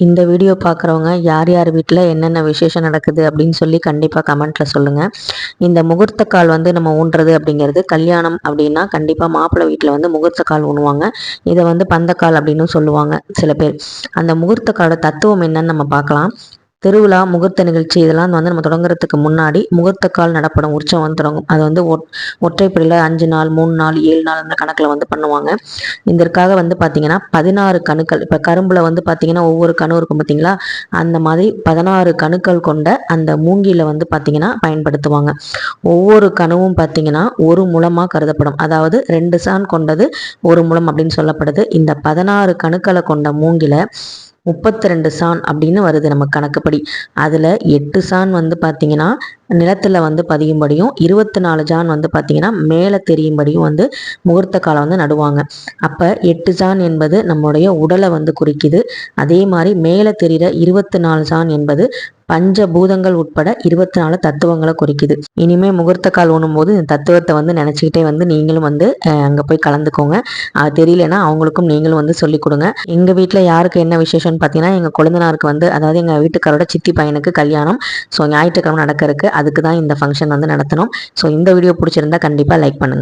இந்த வீடியோ பார்க்குறவங்க யார் யார் வீட்டில் என்னென்ன விசேஷம் நடக்குது அப்படின்னு சொல்லி கண்டிப்பாக கமெண்ட்டில் சொல்லுங்கள் இந்த முகூர்த்த கால் வந்து நம்ம ஊன்றது அப்படிங்கிறது கல்யாணம் அப்படின்னா கண்டிப்பாக மாப்பிள்ளை வீட்டில் வந்து முகூர்த்த கால் ஊனுவாங்க. இதை வந்து பந்தக்கால் அப்படின்னு சொல்லுவாங்க சில பேர். அந்த முகூர்த்த காலோட தத்துவம் என்னன்னு நம்ம பார்க்கலாம். திருவிழா முகூர்த்த நிகழ்ச்சி இதெல்லாம் வந்து நம்ம தொடங்குறதுக்கு முன்னாடி முகூர்த்த கால் நடப்படும். உற்சவம் வந்து தொடங்கும். அது வந்து ஒற்றைப்படியில் அஞ்சு நாள் மூணு நாள் ஏழு நாள் அந்த கணக்கில் வந்து பண்ணுவாங்க. இதற்காக வந்து பார்த்திங்கன்னா பதினாறு கணுக்கள். இப்போ கரும்பில் வந்து பார்த்திங்கன்னா ஒவ்வொரு கணு இருக்கும் பார்த்தீங்களா அந்த மாதிரி பதினாறு கணுக்கள் கொண்ட அந்த மூங்கியில் வந்து பார்த்தீங்கன்னா பயன்படுத்துவாங்க. ஒவ்வொரு கணுவும் பார்த்தீங்கன்னா ஒரு முளமாக கருதப்படும். அதாவது ரெண்டு சான் கொண்டது ஒரு முளம் அப்படின்னு சொல்லப்படுது. இந்த பதினாறு கணுக்களை கொண்ட மூங்கில முப்பத்தி ரெண்டு சான் அப்படின்னு வருது நம்ம கணக்குப்படி. அதில் எட்டு சான் வந்து பார்த்திங்கன்னா நிலத்தில் வந்து பதியும்படியும் இருபத்தி நாலு ஜான் வந்து பார்த்திங்கன்னா மேலே தெரியும்படியும் வந்து முகூர்த்த காலம் வந்து நடுவாங்க. அப்போ எட்டு ஜான் என்பது நம்முடைய உடலை வந்து குறிக்குது. அதே மாதிரி மேலே தெரிகிற இருபத்தி நாலு ஜான் என்பது பஞ்ச பூதங்கள் உட்பட இருபத்தி நாலு தத்துவங்களை குறிக்குது. இனிமே முகூர்த்த கால் ஊனும் போது இந்த தத்துவத்தை வந்து நினச்சிக்கிட்டே வந்து நீங்களும் வந்து அங்கே போய் கலந்துக்கோங்க. அது தெரியலன்னா அவங்களுக்கும் நீங்களும் வந்து சொல்லிக் கொடுங்க. எங்கள் வீட்டில் யாருக்கு என்ன விசேஷம்னு பார்த்தீங்கன்னா எங்கள் குழந்தைனாருக்கு வந்து அதாவது எங்கள் வீட்டுக்காரோட சித்தி பையனுக்கு கல்யாணம். ஸோ ஞாயிற்றுக்கிழமை நடக்கிறதுக்கு அதுக்கு தான் இந்த ஃபங்க்ஷன் வந்து நடத்தணும். ஸோ இந்த வீடியோ பிடிச்சிருந்தா கண்டிப்பாக லைக் பண்ணுங்கள்